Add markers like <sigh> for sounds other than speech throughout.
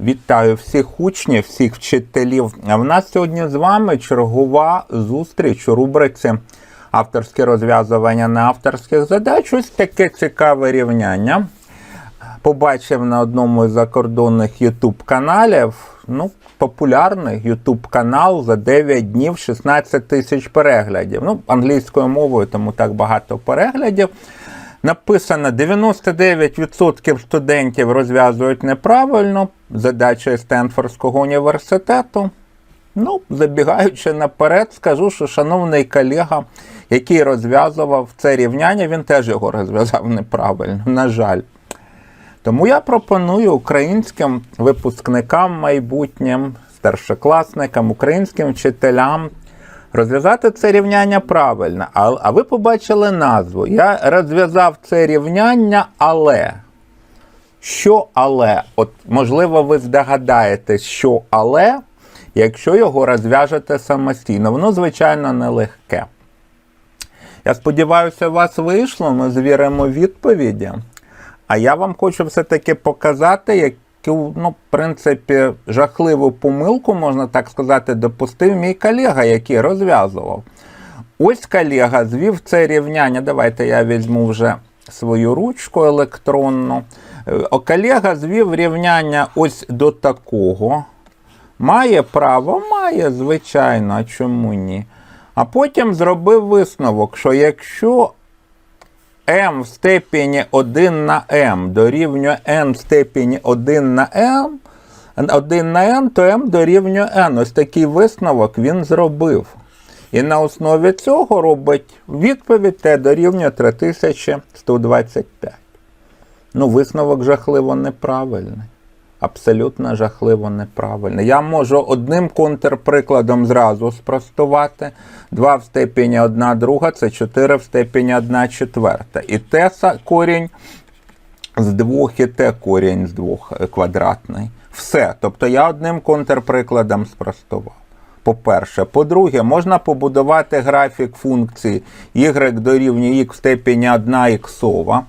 Вітаю всіх учнів, всіх вчителів. В нас сьогодні з вами чергова зустріч у рубриці авторське розв'язування на авторських задач. Ось таке цікаве рівняння. Побачив на одному з закордонних YouTube каналів. Ну, популярний YouTube канал за 9 днів 16 тисяч переглядів. Ну, англійською мовою, тому так багато переглядів. Написано 99% студентів розв'язують неправильно. Задача із Стенфордського університету. Ну, забігаючи наперед, скажу, що шановний колега, який розв'язував це рівняння, він теж його розв'язав неправильно, на жаль. Тому я пропоную українським випускникам майбутнім, старшокласникам, українським вчителям розв'язати це рівняння правильно. А, а ви побачили назву. Я розв'язав це рівняння, але. Що але? От, можливо, ви здогадаєтесь, що але, якщо його розв'яжете самостійно. Воно, звичайно, нелегке. Я сподіваюся, у вас вийшло. Ми звіримо відповіді. А я вам хочу все-таки показати, яку, ну, в принципі, жахливу помилку, можна так сказати, допустив мій колега, який розв'язував. Ось колега звів це рівняння. Давайте я візьму вже свою ручку електронну. Е, Колега звів рівняння ось до такого. Має право? Має, звичайно, а чому ні? А потім зробив висновок, що якщо m в степені 1 на m дорівнює n в степені 1 на m, 1 на n, то m дорівнює n. Ось такий висновок він зробив. І на основі цього робить відповідь Т дорівнює 3125. Ну, висновок жахливо неправильний. Абсолютно жахливо неправильний. Я можу одним контрприкладом зразу спростувати. 2 в степені 1 друга це 4 в степені 1 четверта. І Т корінь з двох, і Т корінь з двох е, квадратний. Все. Тобто я одним контрприкладом спростував. По-перше. По-друге, можна побудувати графік функції y дорівнює x в степені 1 іксова.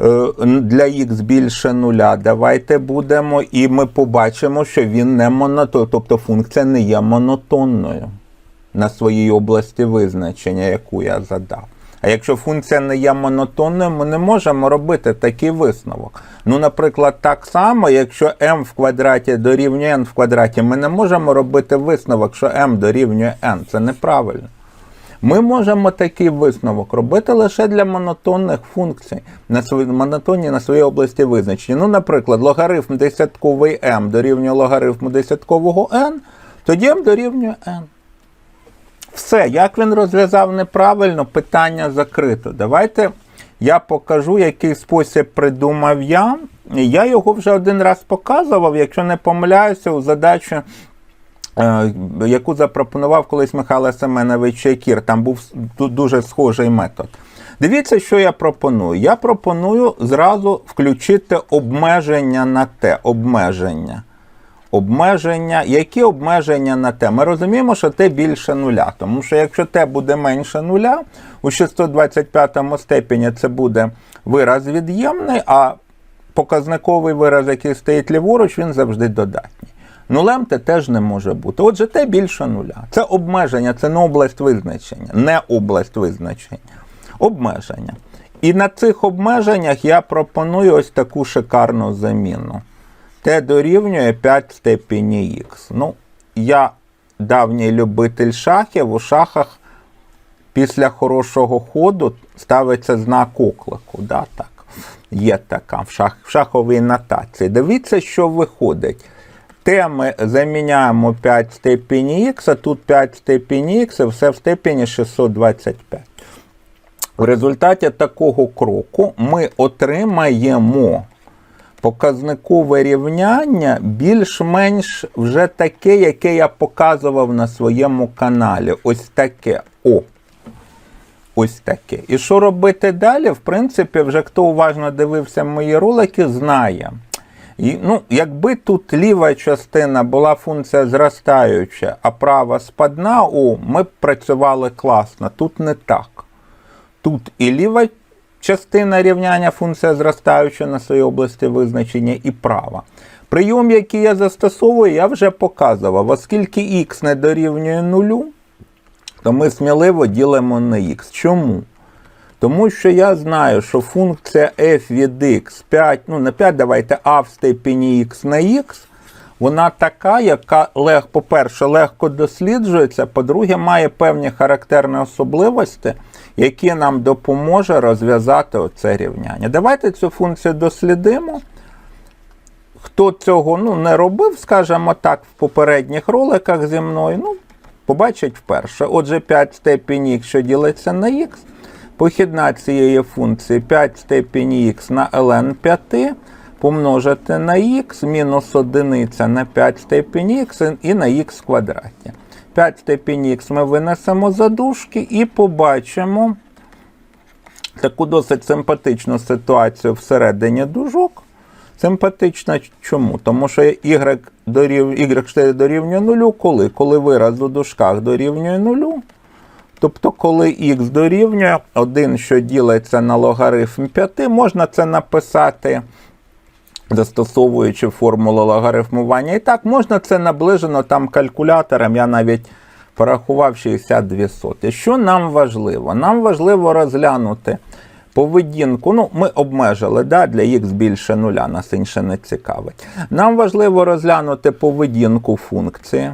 Е, Для x більше нуля. Давайте будемо, і ми побачимо, що він не монотонний, тобто функція не є монотонною на своїй області визначення, яку я задав. А якщо функція не є монотонною, ми не можемо робити такий висновок. Ну, наприклад, так само, якщо m в квадраті дорівнює n в квадраті, ми не можемо робити висновок, що m дорівнює n. Це неправильно. Ми можемо такий висновок робити лише для монотонних функцій, на свої, монотонні на своїй області визначення. Ну, наприклад, логарифм десятковий m дорівнює логарифму десяткового n, тоді m дорівнює n. Все, як він розв'язав неправильно, питання закрито. Давайте я покажу, який спосіб придумав я. Я його вже один раз показував, якщо не помиляюся, у задачі яку запропонував колись Михайло Семенович Якір. Там був дуже схожий метод. Дивіться, що я пропоную. Я пропоную зразу включити обмеження на те. Обмеження. Обмеження. Які обмеження на те? Ми розуміємо, що те більше нуля. Тому що якщо те буде менше нуля, у 625 степені це буде вираз від'ємний, а показниковий вираз, який стоїть ліворуч, він завжди додатній. Нулем те теж не може бути. Отже, те більше нуля. Це обмеження, це не область визначення, не область визначення. Обмеження. І на цих обмеженнях я пропоную ось таку шикарну заміну. Т дорівнює 5 в степені х. Ну, я давній любитель шахів. У шахах після хорошого ходу ставиться знак оклику. Да, так. Є така в, шах, в шаховій нотації. Дивіться, що виходить. Те ми заміняємо 5 в степені х, а тут 5 в степені х, і все в степені 625. В результаті такого кроку ми отримаємо показникове рівняння більш-менш вже таке, яке я показував на своєму каналі. Ось таке. О. Ось таке. І що робити далі? В принципі, вже хто уважно дивився мої ролики, знає. І, ну, Якби тут ліва частина була функція зростаюча, а права спадна, о, ми б працювали класно. Тут не так. Тут і ліва частина рівняння функція зростаюча на своїй області визначення, і права. Прийом, який я застосовую, я вже показував. Оскільки х не дорівнює нулю, то ми сміливо ділимо на х. Чому? Тому що я знаю, що функція f від x 5, ну не 5, давайте а в степені x на x, вона така, яка, лег, по-перше, легко досліджується, по-друге, має певні характерні особливості, які нам допоможе розв'язати оце рівняння. Давайте цю функцію дослідимо. Хто цього ну, не робив, скажімо так, в попередніх роликах зі мною, ну, побачить вперше. Отже, 5 степені х, що ділиться на х, похідна цієї функції 5 степені х на ln 5 помножити на х мінус 1 на 5 степені х і на х квадраті. 5 степені х ми винесемо за дужки і побачимо таку досить симпатичну ситуацію всередині дужок. Симпатична чому? Тому що y, дорів... y4 дорівнює нулю, коли? Коли вираз у дужках дорівнює нулю. Тобто, коли х дорівнює 1, що ділиться на логарифм 5, можна це написати, застосовуючи формулу логарифмування. І так, можна це наближено там калькулятором, я навіть порахував 62 соти. Що нам важливо? Нам важливо розглянути поведінку. Ну, ми обмежили да, для х більше нуля, нас інше не цікавить. Нам важливо розглянути поведінку функції.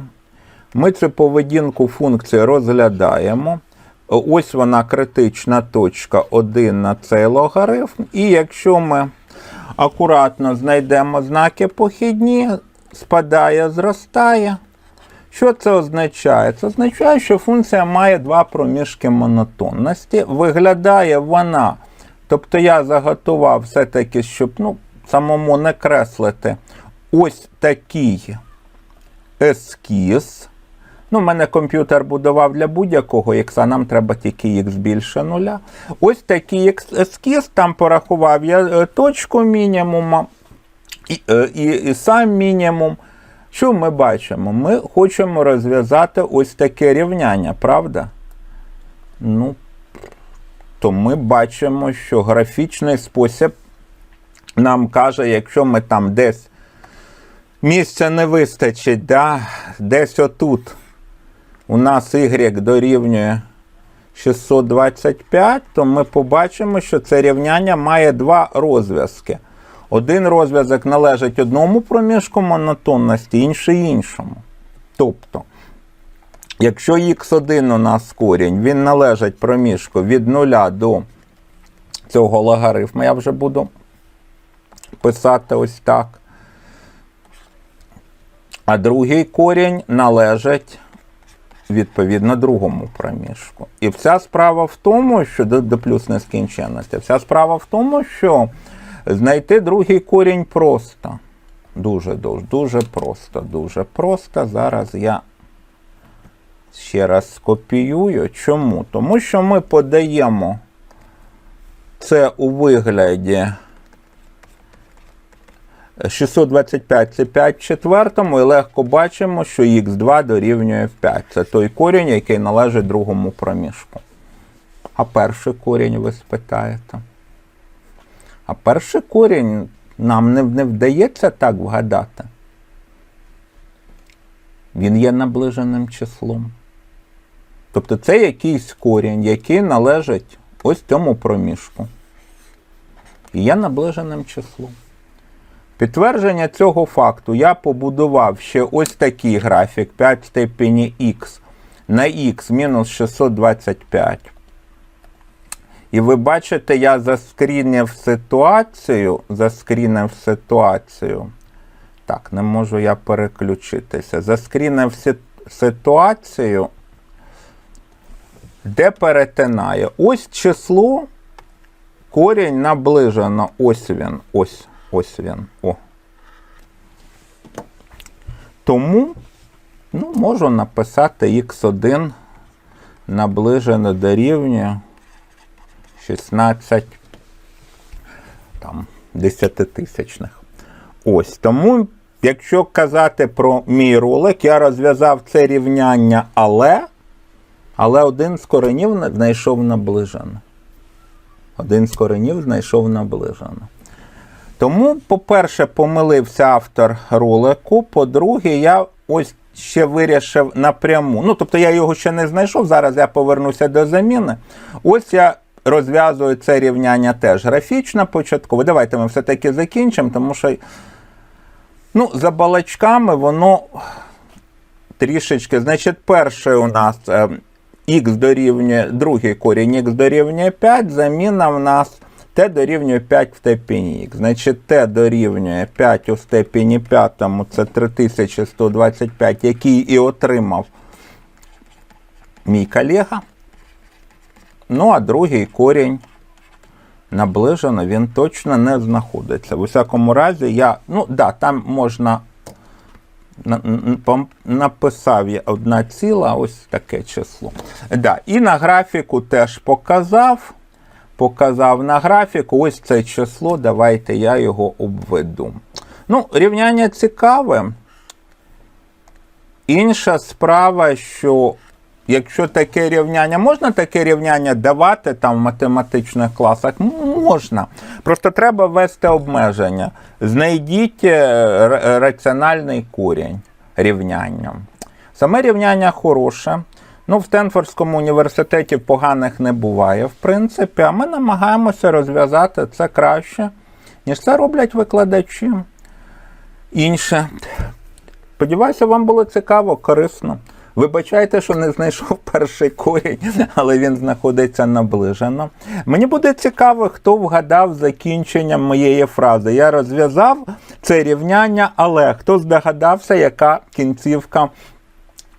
Ми цю поведінку функції розглядаємо. Ось вона критична точка 1 на цей логарифм. І якщо ми акуратно знайдемо знаки похідні, спадає, зростає. Що це означає? Це означає, що функція має два проміжки монотонності. Виглядає вона. Тобто я заготував все-таки, щоб ну, самому не креслити ось такий ескіз. Ну, в мене комп'ютер будував для будь-якого х, а нам треба тільки х більше нуля. Ось такий ескіз, там порахував я е, точку мінімума і, е, і, і сам мінімум. Що ми бачимо? Ми хочемо розв'язати ось таке рівняння, правда? Ну, то ми бачимо, що графічний спосіб нам каже, якщо ми там десь місця не вистачить, да, десь отут у нас y дорівнює 625, то ми побачимо, що це рівняння має два розв'язки. Один розв'язок належить одному проміжку монотонності, інший іншому. Тобто, якщо х1 у нас корінь, він належить проміжку від 0 до цього логарифму, я вже буду писати ось так. А другий корінь належить відповідно другому проміжку. І вся справа в тому, що до, до плюс нескінченності, вся справа в тому, що знайти другий корінь просто. Дуже, дуже, дуже просто, дуже просто. Зараз я ще раз скопіюю. Чому? Тому що ми подаємо це у вигляді 625 це 5 в четвертому, і легко бачимо, що х2 дорівнює 5. Це той корінь, який належить другому проміжку. А перший корінь ви спитаєте. А перший корінь нам не, не вдається так вгадати. Він є наближеним числом. Тобто це якийсь корінь, який належить ось цьому проміжку. І є наближеним числом. Підтвердження цього факту я побудував ще ось такий графік 5 степені х на х мінус 625. І ви бачите, я заскрінив ситуацію, заскрінив ситуацію. Так, не можу я переключитися. Заскрінив ситуацію, де перетинає. Ось число, корінь наближено. Ось він. Ось. Ось він. О. Тому ну, можу написати x1 наближено дорівнює 16 там, десятитисячних. Ось. Тому, якщо казати про мій ролик, я розв'язав це рівняння, але але один з коренів знайшов наближено. Один з коренів знайшов наближено. Тому, по-перше, помилився автор ролику. По-друге, я ось ще вирішив напряму. Ну, тобто я його ще не знайшов. Зараз я повернуся до заміни. Ось я розв'язую це рівняння теж графічно початково. Давайте ми все-таки закінчимо, тому що ну, за балачками воно трішечки. Значить, перше у нас е, х дорівнює, другий корінь х дорівнює 5, заміна в нас t дорівнює 5 в степені х. Значить, t дорівнює 5 у степені 5, це 3125, який і отримав мій колега. Ну, а другий корінь наближено, він точно не знаходиться. В усякому разі, я, ну да, там можна написав я одна ціла, ось таке число. Да, і на графіку теж показав. Показав на графіку ось це число. Давайте я його обведу. Ну, рівняння цікаве. Інша справа, що якщо таке рівняння, можна таке рівняння давати там в математичних класах? Можна. Просто треба ввести обмеження. Знайдіть е, раціональний корінь рівняння. Саме рівняння хороше. Ну, в Стенфордському університеті поганих не буває, в принципі, а ми намагаємося розв'язати це краще, ніж це роблять викладачі. Інше. Сподіваюся, вам було цікаво, корисно. Вибачайте, що не знайшов <laughs> перший корінь, але він знаходиться наближено. Мені буде цікаво, хто вгадав закінчення моєї фрази. Я розв'язав це рівняння, але хто здогадався, яка кінцівка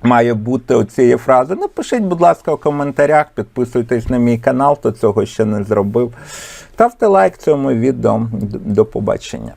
має бути у цієї фрази. Напишіть, будь ласка, у коментарях, підписуйтесь на мій канал, хто цього ще не зробив. Ставте лайк цьому відео. До побачення.